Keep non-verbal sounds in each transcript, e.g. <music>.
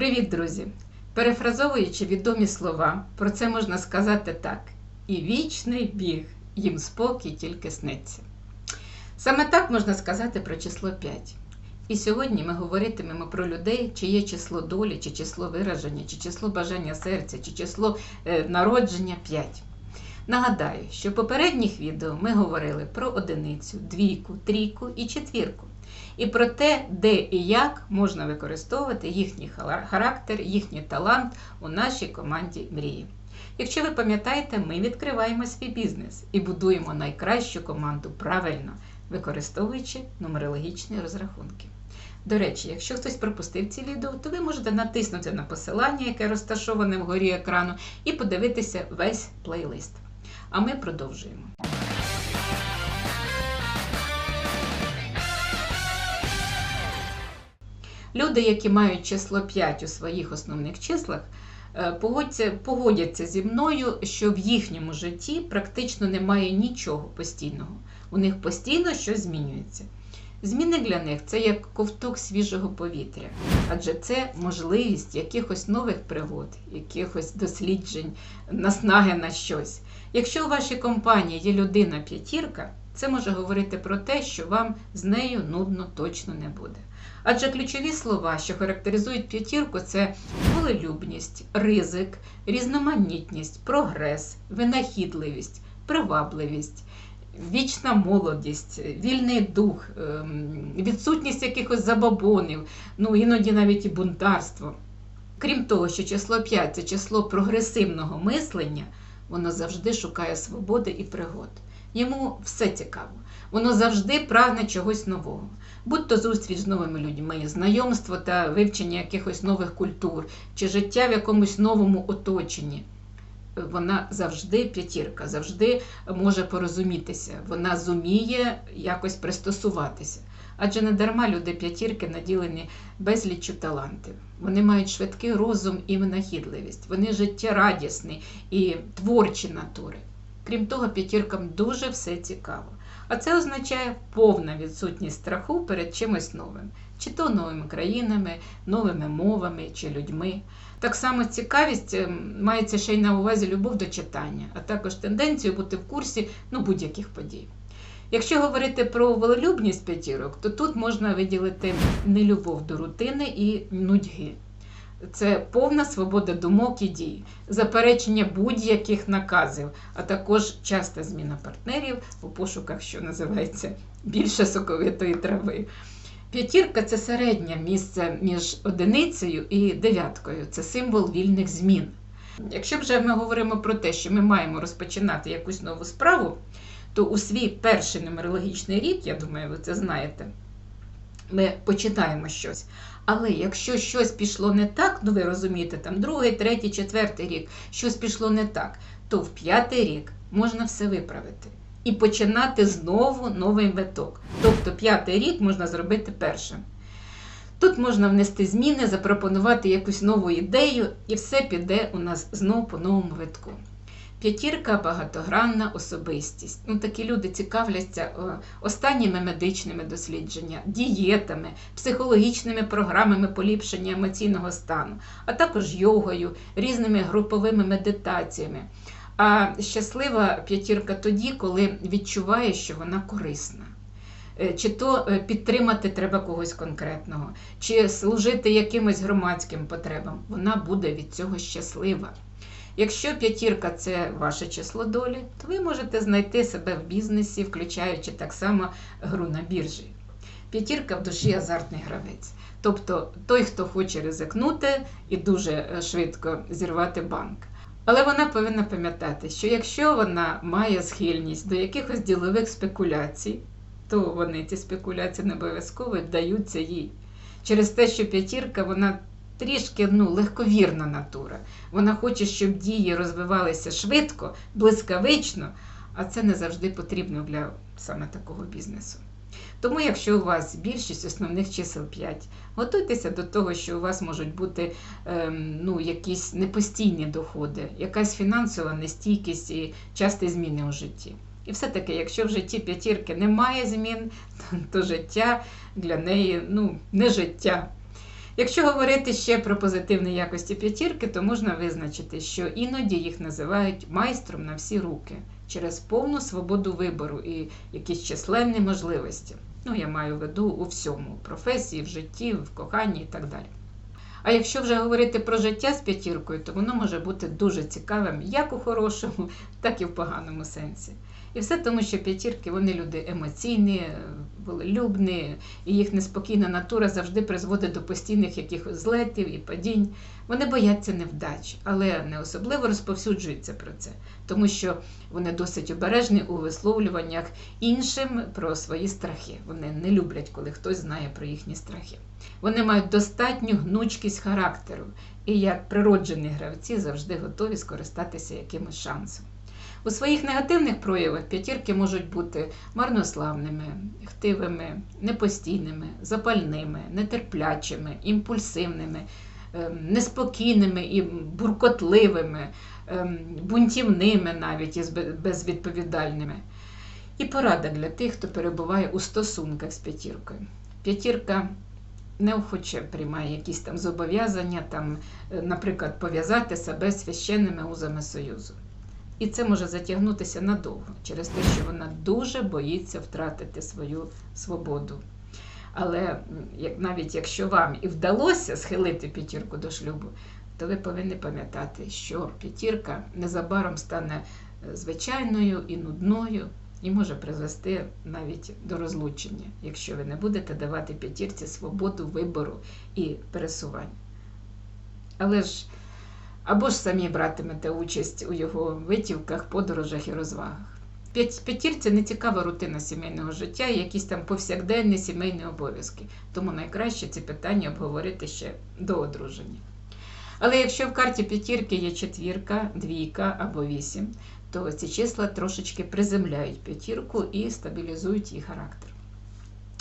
Привіт, друзі! Перефразовуючи відомі слова, про це можна сказати так: і вічний біг, їм спокій тільки сниться. Саме так можна сказати про число 5. І сьогодні ми говоритимемо про людей, чиє число долі, чи число вираження, чи число бажання серця, чи число е, народження 5. Нагадаю, що в попередніх відео ми говорили про одиницю, двійку, трійку і четвірку. І про те, де і як можна використовувати їхній характер, їхній талант у нашій команді мрії. Якщо ви пам'ятаєте, ми відкриваємо свій бізнес і будуємо найкращу команду правильно, використовуючи нумерологічні розрахунки. До речі, якщо хтось пропустив ці відео, то ви можете натиснути на посилання, яке розташоване вгорі екрану, і подивитися весь плейлист. А ми продовжуємо. Люди, які мають число 5 у своїх основних числах, е, погодяться, зі мною, що в їхньому житті практично немає нічого постійного. У них постійно щось змінюється. Зміни для них це як ковток свіжого повітря, адже це можливість якихось нових пригод, якихось досліджень, наснаги на щось. Якщо у вашій компанії є людина-п'ятірка, це може говорити про те, що вам з нею нудно точно не буде. Адже ключові слова, що характеризують п'ятірку, це волелюбність, ризик, різноманітність, прогрес, винахідливість, привабливість. Вічна молодість, вільний дух, ем, відсутність якихось забобонів, ну іноді навіть і бунтарство. Крім того, що число 5 це число прогресивного мислення, воно завжди шукає свободи і пригод. Йому все цікаво. Воно завжди прагне чогось нового. Будь то зустріч з новими людьми, знайомство та вивчення якихось нових культур, чи життя в якомусь новому оточенні. Вона завжди п'ятірка, завжди може порозумітися, вона зуміє якось пристосуватися. Адже не дарма люди п'ятірки наділені безліччю талантів. Вони мають швидкий розум і винахідливість, вони життєрадісні і творчі натури. Крім того, п'ятіркам дуже все цікаво. А це означає повна відсутність страху перед чимось новим, чи то новими країнами, новими мовами чи людьми. Так само цікавість ем, мається ще й на увазі любов до читання, а також тенденцію бути в курсі ну, будь-яких подій. Якщо говорити про волелюбність п'ятірок, то тут можна виділити нелюбов до рутини і нудьги це повна свобода думок і дій, заперечення будь-яких наказів, а також часта зміна партнерів у пошуках, що називається більше соковитої трави. П'ятірка це середнє місце між одиницею і дев'яткою, це символ вільних змін. Якщо вже ми говоримо про те, що ми маємо розпочинати якусь нову справу, то у свій перший нумерологічний рік, я думаю, ви це знаєте, ми починаємо щось. Але якщо щось пішло не так, ну ви розумієте, там другий, третій, четвертий рік, щось пішло не так, то в п'ятий рік можна все виправити і починати знову новий виток. Тобто п'ятий рік можна зробити першим. Тут можна внести зміни, запропонувати якусь нову ідею, і все піде у нас знову по новому витку. П'ятірка багатогранна особистість. Ну, Такі люди цікавляться е, останніми медичними дослідженнями, дієтами, психологічними програмами поліпшення емоційного стану, а також йогою, різними груповими медитаціями. А щаслива п'ятірка тоді, коли відчуває, що вона корисна. Е, чи то е, підтримати треба когось конкретного, чи служити якимось громадським потребам, вона буде від цього щаслива. Якщо п'ятірка це ваше число долі, то ви можете знайти себе в бізнесі, включаючи так само гру на біржі. П'ятірка в душі азартний гравець. Тобто той, хто хоче ризикнути і дуже е, швидко зірвати банк. Але вона повинна пам'ятати, що якщо вона має схильність до якихось ділових спекуляцій, то вони ці спекуляції не обов'язково вдаються їй. Через те, що п'ятірка вона трішки ну, легковірна натура. Вона хоче, щоб дії розвивалися швидко, блискавично, а це не завжди потрібно для саме такого бізнесу. Тому, якщо у вас більшість основних чисел 5, готуйтеся до того, що у вас можуть бути ем, ну, якісь непостійні доходи, якась фінансова нестійкість і часті зміни у житті. І все-таки, якщо в житті п'ятірки немає змін, <laughs> то життя для неї ну, не життя. Якщо говорити ще про позитивні якості п'ятірки, то можна визначити, що іноді їх називають майстром на всі руки через повну свободу вибору і якісь численні можливості. Ну, я маю в виду у всьому професії, в житті, в коханні і так далі. А якщо вже говорити про життя з п'ятіркою, то воно може бути дуже цікавим як у хорошому, так і в поганому сенсі. І все тому, що п'ятірки вони люди емоційні, волелюбні, і їх неспокійна натура завжди призводить до постійних якихось злетів і падінь. Вони бояться невдач, але не особливо розповсюджуються про це, тому що вони досить обережні у висловлюваннях іншим про свої страхи. Вони не люблять, коли хтось знає про їхні страхи. Вони мають достатню гнучкість характеру і, як природжені гравці, завжди готові скористатися якимось шансом. У своїх негативних проявах п'ятірки можуть бути марнославними, хтивими, непостійними, запальними, нетерплячими, імпульсивними, ем, неспокійними і буркотливими, ем, бунтівними навіть і безвідповідальними. І порада для тих, хто перебуває у стосунках з п'ятіркою. П'ятірка неохоче приймає якісь там зобов'язання, там, е, наприклад, пов'язати себе священними узами Союзу. І це може затягнутися надовго через те, що вона дуже боїться втратити свою свободу. Але навіть якщо вам і вдалося схилити п'ятірку до шлюбу, то ви повинні пам'ятати, що п'ятірка незабаром стане е, звичайною і нудною, і може призвести навіть до розлучення, якщо ви не будете давати п'ятірці свободу вибору і пересування. Але ж або ж самі братимете участь у його витівках, подорожах і розвагах. П'ятірці не цікава рутина сімейного життя і якісь там повсякденні сімейні обов'язки, тому найкраще ці питання обговорити ще до одруження. Але якщо в карті п'ятірки є четвірка, двійка або вісім, то ці числа трошечки приземляють п'ятірку і стабілізують її характер.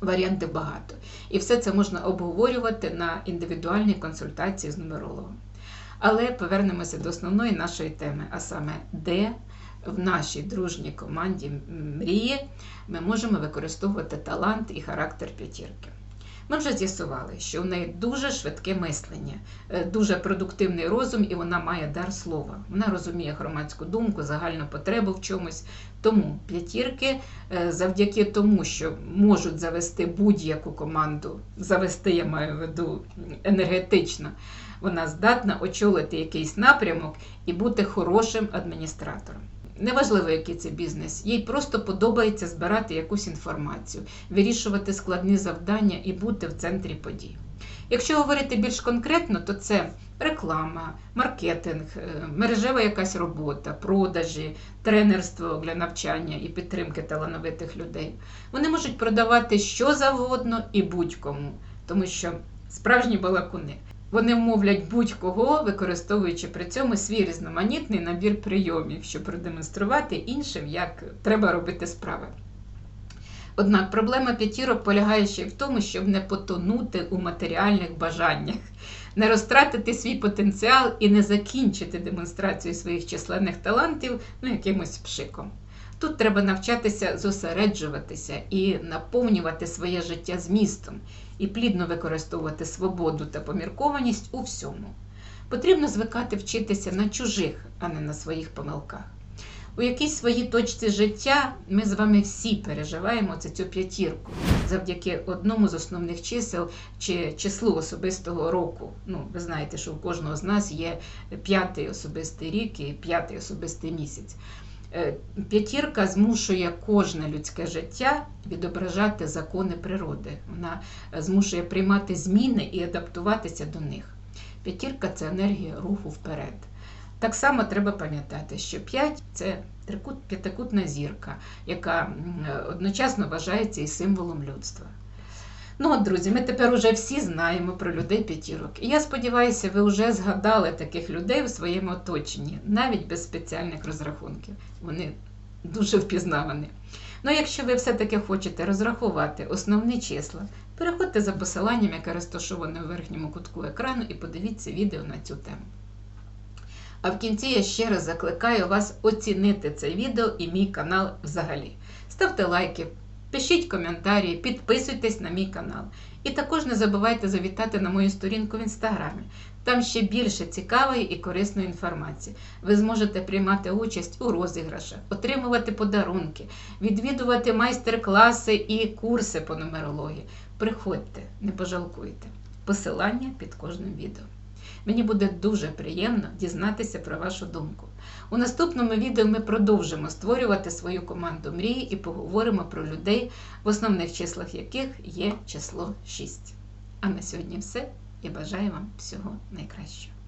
Варіанти багато. І все це можна обговорювати на індивідуальній консультації з нумерологом. Але повернемося до основної нашої теми, а саме, де в нашій дружній команді мрії ми можемо використовувати талант і характер п'ятірки. Ми вже з'ясували, що в неї дуже швидке мислення, е, дуже продуктивний розум, і вона має дар слова. Вона розуміє громадську думку, загальну потребу в чомусь. Тому п'ятірки, е, завдяки тому, що можуть завести будь-яку команду, завести, я маю в виду енергетично, вона здатна очолити якийсь напрямок і бути хорошим адміністратором. Неважливо, який це бізнес, їй просто подобається збирати якусь інформацію, вирішувати складні завдання і бути в центрі подій. Якщо говорити більш конкретно, то це реклама, маркетинг, е, мережева якась робота, продажі, тренерство для навчання і підтримки талановитих людей. Вони можуть продавати що завгодно і будь-кому, тому що справжні балакуни. Вони вмовлять будь-кого, використовуючи при цьому свій різноманітний набір прийомів, щоб продемонструвати іншим, як треба робити справи. Однак проблема п'ятірок полягає ще й в тому, щоб не потонути у матеріальних бажаннях, не розтратити свій потенціал і не закінчити демонстрацію своїх численних талантів ну, якимось пшиком. Тут треба навчатися зосереджуватися і наповнювати своє життя змістом, і плідно використовувати свободу та поміркованість у всьому. Потрібно звикати вчитися на чужих, а не на своїх помилках. У якійсь своїй точці життя ми з вами всі переживаємо це цю п'ятірку завдяки одному з основних чисел чи числу особистого року. Ну, ви знаєте, що у кожного з нас є п'ятий особистий рік і п'ятий особистий місяць. Е, п'ятірка змушує кожне людське життя відображати закони природи. Вона змушує приймати зміни і адаптуватися до них. П'ятірка це енергія руху вперед. Так само треба пам'ятати, що 5 це п'ятикутна зірка, яка одночасно вважається і символом людства. Ну от, друзі, ми тепер уже всі знаємо про людей п'ятірок. І я сподіваюся, ви вже згадали таких людей у своєму оточенні, навіть без спеціальних розрахунків. Вони дуже впізнавані. Ну, якщо ви все-таки хочете розрахувати основні числа, переходьте за посиланням, яке розташоване у верхньому кутку екрану, і подивіться відео на цю тему. А в кінці я ще раз закликаю вас оцінити це відео і мій канал взагалі. Ставте лайки, Пишіть коментарі, підписуйтесь на мій канал. І також не забувайте завітати на мою сторінку в інстаграмі. Там ще більше цікавої і корисної інформації. Ви зможете приймати участь у розіграшах, отримувати подарунки, відвідувати майстер-класи і курси по нумерології. Приходьте, не пожалкуйте. Посилання під кожним відео. Мені буде дуже приємно дізнатися про вашу думку. У наступному відео ми продовжимо створювати свою команду мрії і поговоримо про людей, в основних числах яких є число 6. А на сьогодні все і бажаю вам всього найкращого.